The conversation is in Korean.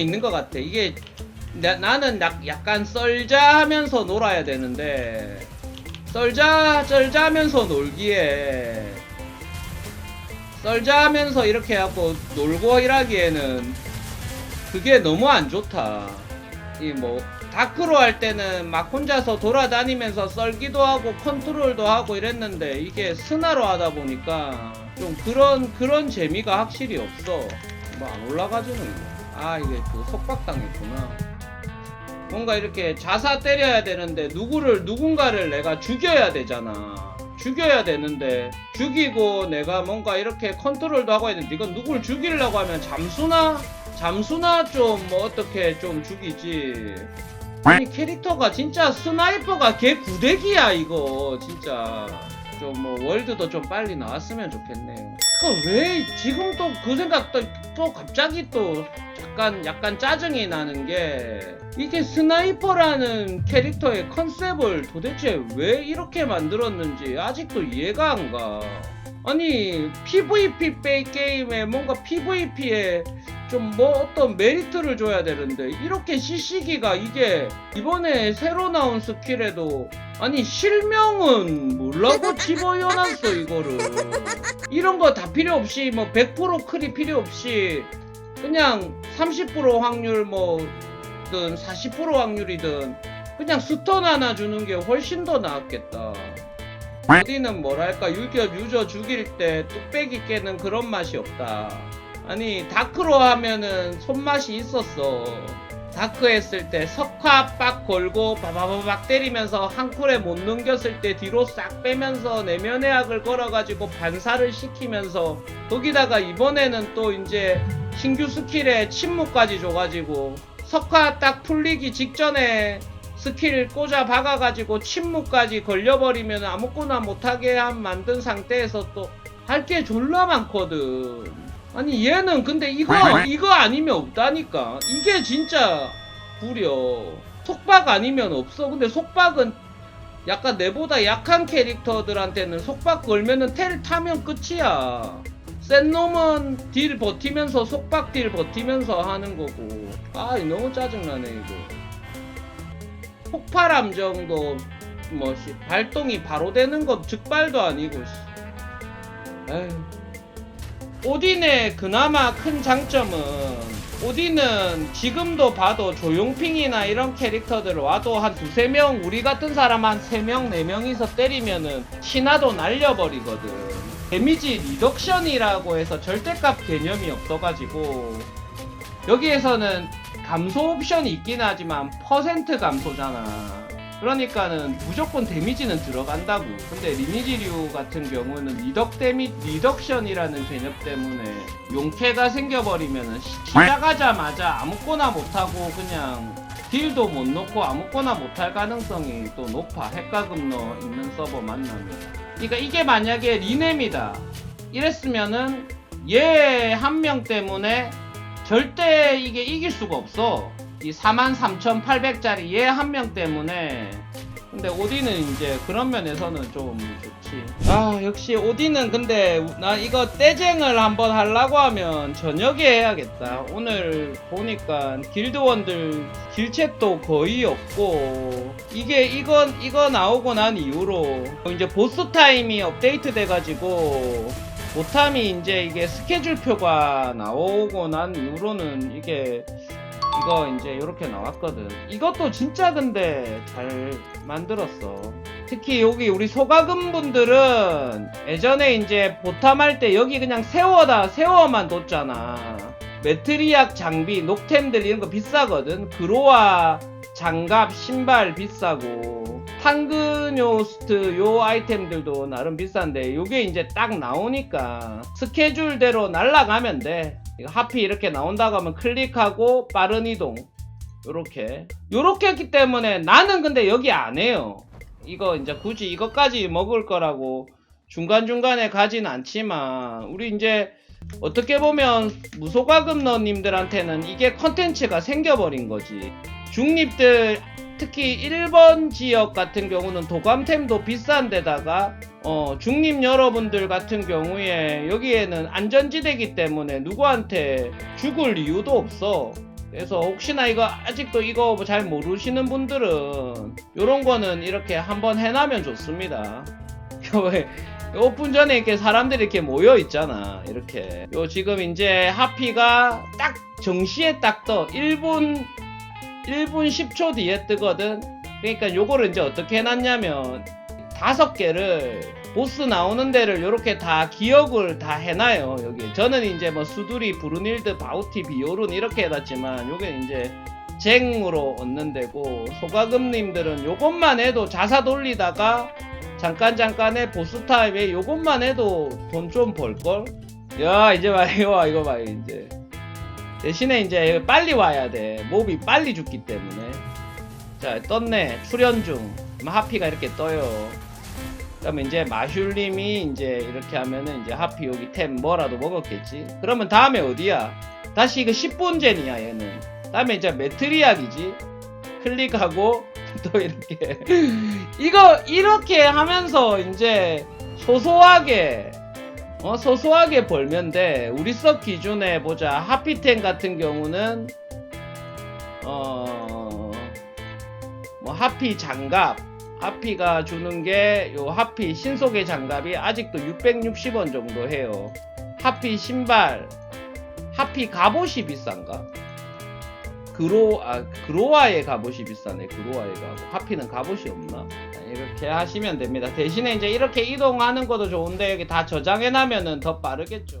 있는 것 같아. 이게 나, 나는 약, 약간 썰자 하면서 놀아야 되는데 썰자 썰자 하면서 놀기에 썰자 하면서 이렇게 하고 놀고 일하기에는 그게 너무 안 좋다. 이 뭐 다크로 할 때는 막 혼자서 돌아다니면서 썰기도 하고 컨트롤도 하고 이랬는데 이게 스나로 하다 보니까 좀 그런 그런 재미가 확실히 없어. 뭐 안 올라가지는. 아 이게 그 속박당했구나. 뭔가 이렇게 자사 때려야 되는데 누구를 누군가를 내가 죽여야 되잖아. 죽여야 되는데 죽이고 내가 뭔가 이렇게 컨트롤도 하고 있는데 이건 누굴 죽이려고 하면 잠수나 잠수나 좀 뭐 어떻게 좀 죽이지. 아니 캐릭터가 진짜 스나이퍼가 개 구대기야 이거 진짜. 좀 뭐 월드도 좀 빨리 나왔으면 좋겠네요. 그왜 지금 또 그 생각 또, 또 갑자기 또 약간 약간 짜증이 나는 게 이게 스나이퍼라는 캐릭터의 컨셉을 도대체 왜 이렇게 만들었는지 아직도 이해가 안 가. 아니 PVP 게임에 뭔가 PVP에 좀 뭐 어떤 메리트를 줘야 되는데 이렇게 CC기가 이게 이번에 새로 나온 스킬에도 아니 실명은 뭐 라고 집어넣어놨어 이거를 이런 거 다 필요 없이 뭐 100% 클이 필요 없이 그냥 30% 확률 뭐든 40% 확률이든 그냥 스턴 하나 주는 게 훨씬 더 나았겠다. 어디는 뭐랄까 유저 유저 죽일 때 뚝배기 깨는 그런 맛이 없다. 아니 다크로 하면은 손맛이 있었어. 다크 했을 때 석화 빡 걸고 바바바박 때리면서 한 쿨에 못 넘겼을 때 뒤로 싹 빼면서 내면의 악을 걸어가지고 반사를 시키면서 거기다가 이번에는 또 이제 신규 스킬에 침묵까지 줘가지고 석화 딱 풀리기 직전에 스킬 꽂아 박아가지고 침묵까지 걸려버리면 아무거나 못하게 한 만든 상태에서 또 할 게 졸라 많거든. 아니 얘는 근데 이거 이거 아니면 없다니까. 이게 진짜 구려. 속박 아니면 없어. 근데 속박은 약간 내보다 약한 캐릭터들한테는 속박 걸면은 텔 타면 끝이야. 센 놈은 딜 버티면서 속박 딜 버티면서 하는 거고. 아 너무 짜증나네 이거. 폭발함 정도 뭐 씨, 발동이 바로 되는 건 즉발도 아니고 씨. 에휴. 오딘의 그나마 큰 장점은 오딘은 지금도 봐도 조용핑이나 이런 캐릭터들 와도 한 두세 명 우리 같은 사람 한 세 명 네 명이서 때리면은 신화도 날려버리거든. 데미지 리덕션이라고 해서 절대값 개념이 없어가지고 여기에서는 감소 옵션이 있긴 하지만 퍼센트 감소잖아 그러니까는 무조건 데미지는 들어간다고. 근데 리니지류 같은 경우는 리덕 데미 리덕션이라는 개념 때문에 용케가 생겨버리면은 시- 시작하자마자 아무거나 못하고 그냥 딜도 못 넣고 아무거나 못할 가능성이 또 높아. 핵가금 넣어 있는 서버 만나면. 그러니까 이게 만약에 리넴이다. 이랬으면은 얘 한 명 때문에 절대 이게 이길 수가 없어. 이 43,800짜리 얘한명 때문에. 근데 오디는 이제 그런 면에서는 좀 좋지. 아 역시 오디는 근데 나 이거 떼쟁을 한번 하려고 하면 저녁에 해야겠다. 오늘 보니까 길드원들 길챗도 거의 없고. 이게 이거 이거 나오고 난 이후로 이제 보스 타임이 업데이트 돼가지고 보탐이 이제 이게 스케줄표가 나오고 난 이후로는 이게 이거 이제 이렇게 나왔거든. 이것도 진짜 근데 잘 만들었어. 특히 여기 우리 소가금 분들은 예전에 이제 보탐할 때 여기 그냥 세워다 세워만 뒀잖아. 메트리약 장비, 녹템들 이런 거 비싸거든. 그로아 장갑, 신발 비싸고 탕그뇨스트 요 아이템들도 나름 비싼데 요게 이제 딱 나오니까 스케줄대로 날라가면 돼. 하피 이렇게 나온다고 하면 클릭하고 빠른 이동. 요렇게. 요렇게 했기 때문에 나는 근데 여기 안 해요. 이거 이제 굳이 이것까지 먹을 거라고 중간중간에 가진 않지만 우리 이제 어떻게 보면 무소가금너님들한테는 이게 컨텐츠가 생겨버린 거지. 중립들 특히 1번 지역 같은 경우는 도감템도 비싼데다가 어, 중립 여러분들 같은 경우에 여기에는 안전지대기 때문에 누구한테 죽을 이유도 없어. 그래서 혹시나 이거 아직도 이거 뭐잘 모르시는 분들은 요런 거는 이렇게 한번 해놔면 좋습니다. 왜 오픈 전에 이렇게 사람들이 이렇게 모여 있잖아. 이렇게. 요 지금 이제 하피가 딱 정시에 딱 떠. 1분 1분 10초 뒤에 뜨거든. 그러니까 요거를 이제 어떻게 해놨냐면 다섯 개를 보스 나오는 데를 요렇게 다 기억을 다 해놔요 여기. 저는 이제 뭐 수두리 브루닐드 바우티 비오룬 이렇게 해놨지만 요게 이제 쟁으로 얻는 데고 소가금님들은 요것만 해도 자사 돌리다가 잠깐 잠깐의 보스 타임에 요것만 해도 돈 좀 벌걸? 야 이제 봐 이거 봐 이거 봐 이제 대신에 이제 빨리 와야 돼. 몹이 빨리 죽기 때문에. 자 떴네. 출연 중. 하피가 이렇게 떠요. 그러면 이제 마슐님이 이제 이렇게 하면은 이제 하피 여기 템 뭐라도 먹었겠지? 그러면 다음에 어디야? 다시 이거 10분 젠이야 얘는. 다음에 이제 메트리약이지. 클릭하고 또 이렇게. 이거 이렇게 하면서 이제 소소하게 어 소소하게 벌면 돼 우리 석 기준에 보자 하피템 같은 경우는 어 뭐 하피 장갑 하피가 주는 게 요 하피 신속의 장갑이 아직도 660원 정도 해요. 하피 신발, 하피 갑옷이 비싼가? 그로 아 그로아의 갑옷이 비싸네. 그로아의 갑옷. 하피는 갑옷이 없나? 이렇게 하시면 됩니다. 대신에 이제 이렇게 이동하는 것도 좋은데 여기 다 저장해 놔면은 더 빠르겠죠.